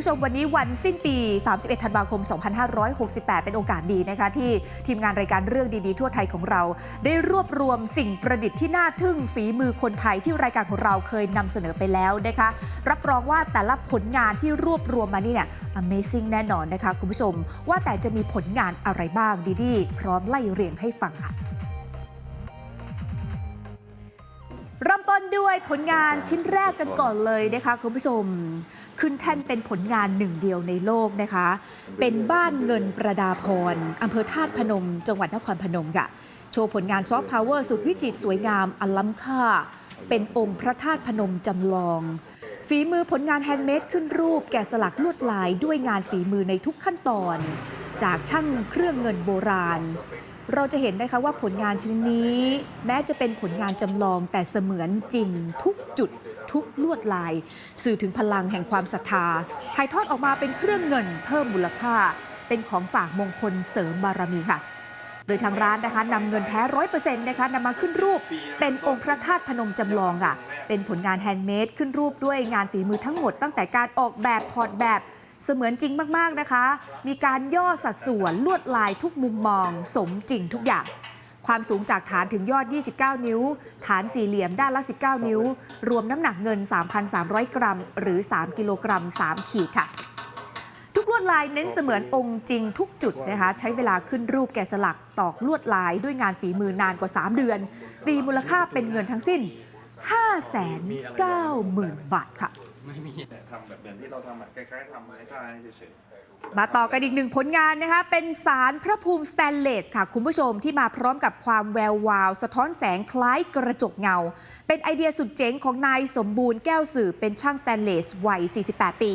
ผู้ชมวันนี้วันสิ้นปี 31 ธันวาคม 2568 เป็นโอกาสดีนะคะ ที่ทีมงานรายการเรื่องดีๆ ทั่วไทยของเรา ได้รวบรวมสิ่งประดิษฐ์ที่น่าทึ่งฝีมือคนไทยที่รายการของเราเคยนำเสนอไปแล้วนะคะ รับรองว่าแต่ละผลงานที่รวบรวมมานี่เนี่ย Amazing แน่นอนนะคะ คุณผู้ชม ว่าแต่จะมีผลงานอะไรบ้างดีๆ พร้อมไล่เรียงให้ฟังค่ะ ด้วยผลงานชิ้นแรกกันก่อนเลยนะคะคุณผู้ชม ขึ้นแท่นเป็นผลงานหนึ่งเดียวในโลกนะคะ เป็นบ้านเงินประดาพรอำเภอธาตุพนม จังหวัดนครพนมค่ะ โชว์ผลงานซอฟต์พาวเวอร์สุดวิจิตรสวยงามอันล้ำค่า เป็นองค์พระธาตุพนมจำลอง ฝีมือผลงานแฮนด์เมดขึ้นรูปแกะสลักลวดลายด้วยงานฝีมือในทุกขั้นตอน จากช่างเครื่องเงินโบราณ เราจะเห็นนะคะว่าผลงานชิ้นนี้ แม้จะเป็นผลงานจำลองแต่เสมือนจริงทุกจุดทุกลวดลาย สื่อถึงพลังแห่งความศรัทธาถ่ายทอดออกมาเป็นเครื่องเงินเพิ่มมูลค่า เป็นของฝากมงคลเสริมบารมีค่ะ โดยทางร้านนะคะนำเงินแท้ร้อยเปอร์เซ็นต์นะคะนำมาขึ้นรูปเป็นองค์พระธาตุพนมจำลองค่ะ เป็นผลงานแฮนด์เมดขึ้นรูปด้วยงานฝีมือทั้งหมดตั้งแต่การออกแบบถอดแบบ เสมือนจริงมากๆนะคะ มีการย่อสัดส่วนลวดลายทุกมุมมอง สมจริงทุกอย่าง ความสูงจากฐานถึงยอด 29 นิ้ว ฐานสี่เหลี่ยมด้านละ 19 นิ้ว รวมน้ำหนักเงิน 3,300 กรัม หรือ 3 กิโลกรัม 3 ขีดค่ะทุกลวดลายเน้นเสมือนองค์จริงทุกจุดนะคะใช้เวลาขึ้นรูปแกะสลักตอกลวดลายด้วยงานฝีมือนานกว่า 3 เดือน ตีมูลค่าเป็นเงินทั้งสิ้น 590,000 บาทค่ะ ไม่มีแต่ทำแบบเหมือนที่เราทำอะคล้ายๆทำให้ท่าให้เฉยมาต่อกันอีกหนึ่งผลงานนะคะ เป็นสารพระภูมิสแตนเลสค่ะ คุณผู้ชมที่มาพร้อมกับความแวววาว สะท้อนแสงคล้ายกระจกเงา เป็นไอเดียสุดเจ๋งของนายสมบูรณ์แก้วสืบเป็นช่างสแตนเลสวัย 48 ปี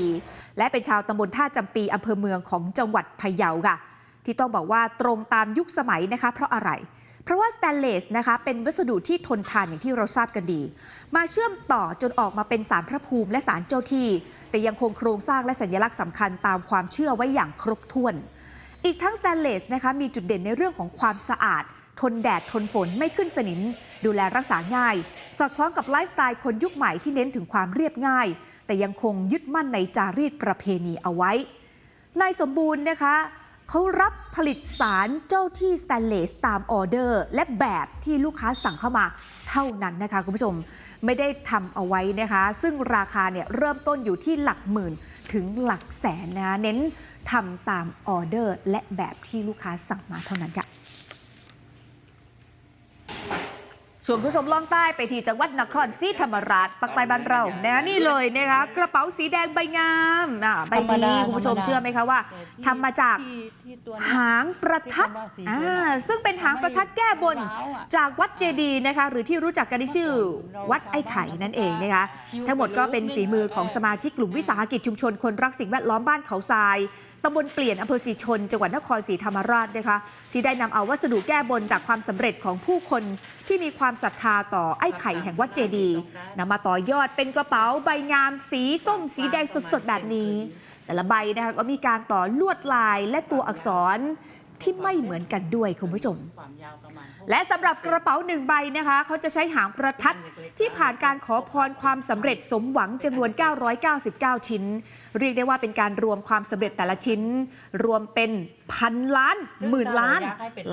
และเป็นชาวตำบลท่าจำปีอำเภอเมืองของจังหวัดพะเยาค่ะ ที่ต้องบอกว่าตรงตามยุคสมัยนะคะ เพราะอะไร เพราะว่าสแตนเลสนะคะเป็นวัสดุที่ทนทานอย่างที่เราทราบกันดี มาเชื่อมต่อจนออกมาเป็นสารพระภูมิและสารเจ้าที่ แต่ยังคงโครงสร้างและสัญลักษณ์สำคัญตามความเชื่อไว้อย่างครบถ้วน อีกทั้งสแตนเลสนะคะมีจุดเด่นในเรื่องของความสะอาด ทนแดดทนฝนไม่ขึ้นสนิม ดูแลรักษาง่าย สอดคล้องกับไลฟ์สไตล์คนยุคใหม่ที่เน้นถึงความเรียบง่าย แต่ยังคงยึดมั่นในจารีตประเพณีเอาไว้นายสมบูรณ์นะคะ เขารับผลิตสารเจ้าที่สแตนเลสตามออเดอร์ และแบบที่ลูกค้าสั่งเข้ามาเท่านั้นนะคะคุณผู้ชมไม่ได้ทำเอาไว้นะคะ ซึ่งราคาเนี่ยเริ่มต้นอยู่ที่หลักหมื่นถึงหลักแสนนะคะเน้นทำตามออเดอร์ และแบบที่ลูกค้าสั่งมาเท่านั้นค่ะ ชวนคุณผู้ชมล่องใต้ไปที่จังหวัดนครศรีธรรมราชปักใต้บ้านเรานะนี่เลยนะคะกระเป๋าสีแดงใบงามอะใบธรรมดานี้คุณผู้ชมธรรมดาเชื่อไหมคะว่าทำมาจากที่ที่ตัวหางประทัดที่เขาว่าสีอ่าชมพูซึ่งเป็นหางประทัดแก้บนว้าวอะจากวัดเจดีย์นะคะหรือที่รู้จักกันในชื่อวัดไอ้ไข่นั่นเองนะคะทั้งหมดก็เป็นฝีมือของสมาชิกกลุ่มวิสาหกิจชุมชนคนรักสิ่งแวดล้อมบ้านเขาทรายตำบลเปลี่ยนอำเภอศรีชน จังหวัดนครศรีธรรมราชนะคะที่ได้นำเอาวัสดุแก้บนจากความสำเร็จของผู้คนที่มีความศรัทธาต่อไอ้ไข่แห่งวัดเจดีนำมาต่อยอดเป็นกระเป๋าใบงาม สีส้ม สีแดงสดๆแบบนี้ แต่ละใบนะคะก็มีการต่อลวดลายและตัวอักษร ที่ไม่เหมือนกันด้วยคุณผู้ชมความยาวประมาณและสำหรับกระเป๋าหนึ่งใบนะคะเขาจะใช้หางประทัดที่ผ่านการขอพรความสำเร็จสมหวังจำนวน 999 ชิ้น เรียกได้ว่าเป็นการรวมความสำเร็จแต่ละชิ้น รวมเป็นพันล้านหมื่นล้าน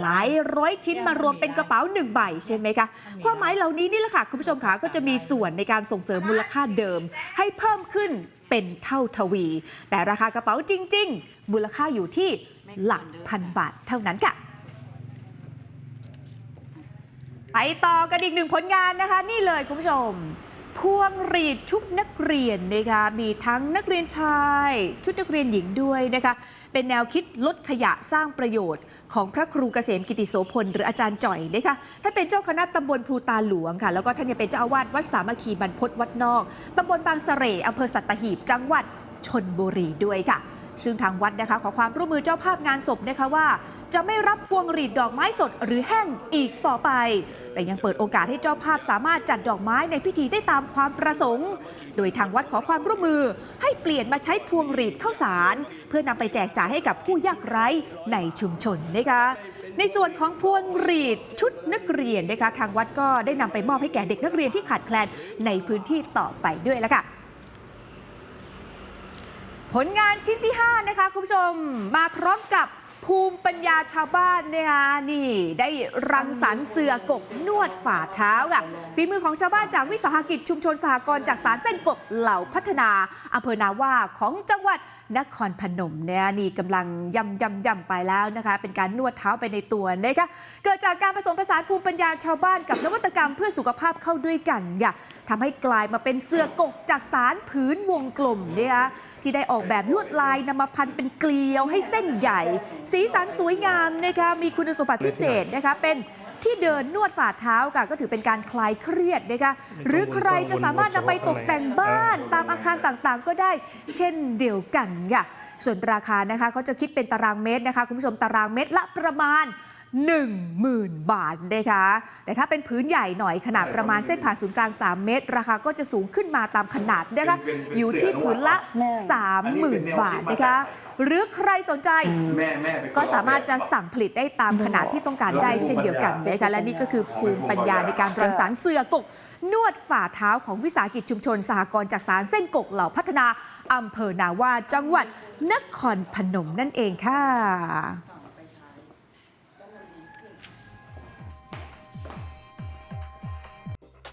หลายร้อยชิ้นมารวมเป็นกระเป๋าหนึ่งใบใช่ไหมคะความหมายเหล่านี้นี่แหละค่ะคุณผู้ชมค่ะก็จะมีส่วนในการส่งเสริมมูลค่าเดิม ให้เพิ่มขึ้นเป็นเท่าทวี แต่ราคากระเป๋าจริง ๆ มูลค่าอยู่ที่ หลักพันบาทเท่านั้นค่ะ ไปต่อกันอีกหนึ่งผลงานนะคะ นี่เลยคุณผู้ชม พวงหรีดชุดนักเรียนนะคะมีทั้งนักเรียนชาย ชุดนักเรียนหญิงด้วยนะคะเป็นแนวคิดลดขยะสร้างประโยชน์ ของพระครูเกษมกิติโสพลหรืออาจารย์จ่อยนะคะท่านเป็นเจ้าคณะตำบลพลูตาหลวงค่ะ แล้วก็ท่านยังเป็นเจ้าอาวาสวัดสามัคคีบรรพตวัดนอกตำบลบางสะเสร่อำเภอสัตหีบจังหวัดชนบุรีด้วยค่ะ ซึ่งทางวัดนะคะขอความร่วมมือเจ้าภาพงานศพนะคะว่า จะไม่รับพวงหรีดดอกไม้สดหรือแห้งอีกต่อไป แต่ยังเปิดโอกาสให้เจ้าภาพสามารถจัดดอกไม้ในพิธีได้ตามความประสงค์ โดยทางวัดขอความร่วมมือให้เปลี่ยนมาใช้พวงหรีดข้าวสาร เพื่อนำไปแจกจ่ายให้กับผู้ยากไร้ในชุมชนนะคะในส่วนของพวงหรีดชุดนักเรียนนะคะทางวัดก็ได้นำไปมอบให้แก่เด็กนักเรียนที่ขาดแคลนในพื้นที่ต่อไปด้วยและค่ะ ผลงานชิ้นที่ 5 นะคะ คุณผู้ชมมาพร้อมกับ ภูมิปัญญาชาวบ้านเนะคะนี่ ได้รังสรรค์เสือกกนวดฝ่าเท้าค่ะฝีมือของชาวบ้านจากวิสาหกิจชุมชนสหกรณ์จากสารเส้นกบเหล่าพัฒนาอำเภอนาว่าของจังหวัดนครพนมเนี่ยนี่กำลังยำยำยำไปแล้วนะคะ เป็นการนวดเท้าไปในตัวนะคะเกิดจากการผสมผสานภูมิปัญญาชาวบ้านกับนวัตกรรมเพื่อสุขภาพเข้าด้วยกันค่ะทำให้กลายมาเป็นเสือกกจากสารผืนวงกลมเนะคะที่ได้ออกแบบลวดลายนำมาพันเป็นเกลียวให้เส้นใหญ่สีสันสวยงามนะคะมีคุณสมบัติพิเศษนะคะเป็นที่เดินนวดฝ่าเท้าค่ะก็ถือเป็นการคลายเครียดนะคะหรือใครจะสามารถนำไปตกแต่งบ้านตามอาคารต่างๆ ก็ได้เช่นเดียวกันค่ะส่วนราคานะคะเขาจะคิดเป็นตารางเมตรนะคะ คุณผู้ชมตารางเมตรละประมาณ 10,000 บาทนะคะ แต่ถ้าเป็นพื้นใหญ่หน่อยขนาดประมาณเส้นผ่าศูนย์กลาง 3 เมตร ราคาก็จะสูงขึ้นมาตามขนาดนะคะเป็นเป็นอยู่ที่พื้นละ 30,000 บาทนะคะ หรือใครสนใจแม่แม่ไปก็สามารถจะสั่งผลิตได้ตามขนาดที่ต้องการได้เช่นเดียวกันนะคะและนี่ก็คือภูมิปัญญาในการรังสรรค์เสือกกนวดฝ่าเท้าของวิสาหกิจชุมชนสหกรณ์จากสารเส้นกกเหล่าพัฒนาอำเภอนาว่าจังหวัดนครพนมนั่นเองค่ะ